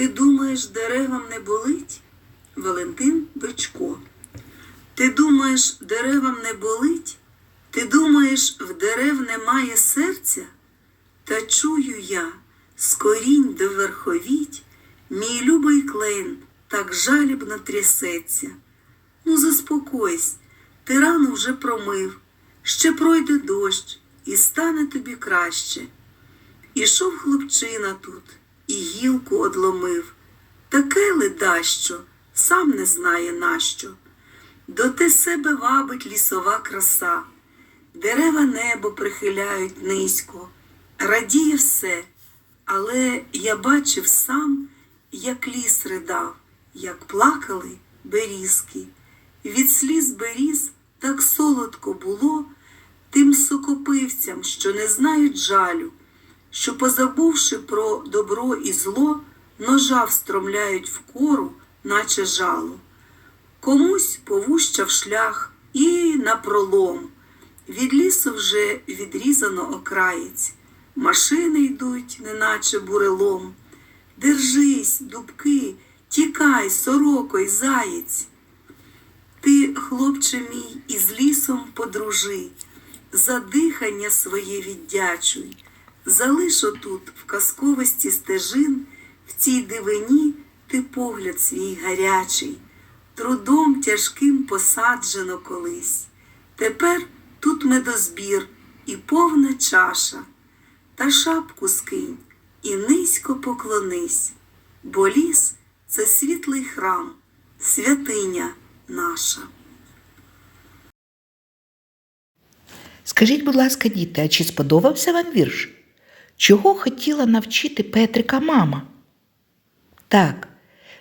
Ти думаєш, деревам не болить? Валентин Бичко. Ти думаєш, деревам не болить? Ти думаєш, в дерев немає серця? Та чую я, з корінь до верховіть, мій любий клен так жалібно трясеться. Ну, заспокойсь, ти рану вже промив, ще пройде дощ, і стане тобі краще. Ішов хлопчина тут і гілку одломив, таке ледащо, сам не знає нащо. До те себе вабить лісова краса, дерева небо прихиляють низько, радіє все, але я бачив сам, як ліс ридав, як плакали берізки. Від сліз беріз так солодко було тим сокопивцям, що не знають жалю, що, позабувши про добро і зло, ножа встромляють в кору, наче жало. Комусь повущав шлях і напролом. Від лісу вже відрізано окраєць, машини йдуть, неначе бурелом. Держись, дубки, тікай, сороко й заєць. Ти, хлопче мій, із лісом подружи, за дихання своє віддячуй, залиш отут в казковості стежин, в цій дивині ти погляд свій гарячий, трудом тяжким посаджено колись. Тепер тут медозбір і повна чаша, та шапку скинь і низько поклонись, бо ліс це світлий храм, святиня наша. Скажіть, будь ласка, діти, а чи сподобався вам вірш? Чого хотіла навчити Петрика мама? Так,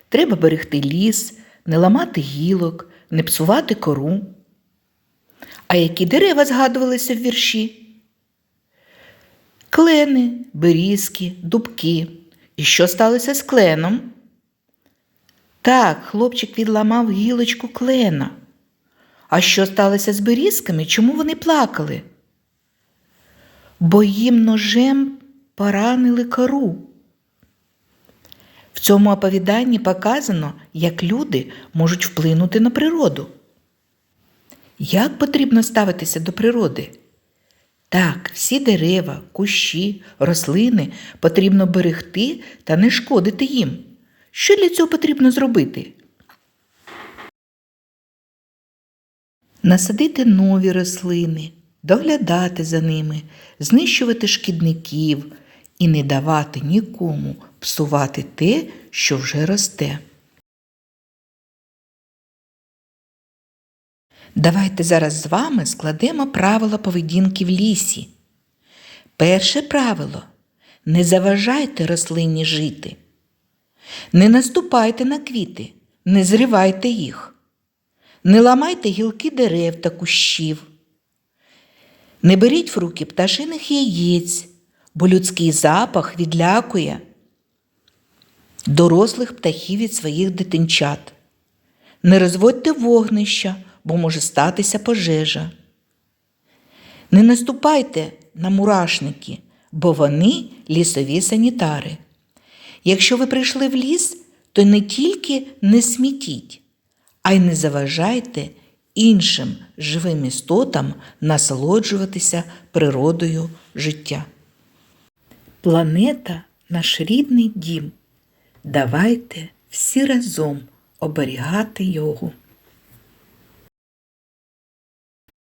треба берегти ліс, не ламати гілок, не псувати кору. А які дерева згадувалися в вірші? Клени, берізки, дубки. І що сталося з кленом? Так, хлопчик відламав гілочку клена. А що сталося з берізками? Чому вони плакали? Бо їм ножем поранили кору. В цьому оповіданні показано, як люди можуть вплинути на природу. Як потрібно ставитися до природи? Так, всі дерева, кущі, рослини потрібно берегти та не шкодити їм. Що для цього потрібно зробити? Насадити нові рослини, доглядати за ними, знищувати шкідників і не давати нікому псувати те, що вже росте. Давайте зараз з вами складемо правила поведінки в лісі. Перше правило не заважайте рослині жити. Не наступайте на квіти, не зривайте їх. Не ламайте гілки дерев та кущів. Не беріть в руки пташиних яєць, бо людський запах відлякує дорослих птахів від своїх дитинчат. Не розводьте вогнища, бо може статися пожежа. Не наступайте на мурашники, бо вони лісові санітари. Якщо ви прийшли в ліс, то не тільки не смітіть, а й не заважайте іншим живим істотам насолоджуватися природою життя. Планета наш рідний дім. Давайте всі разом оберігати його.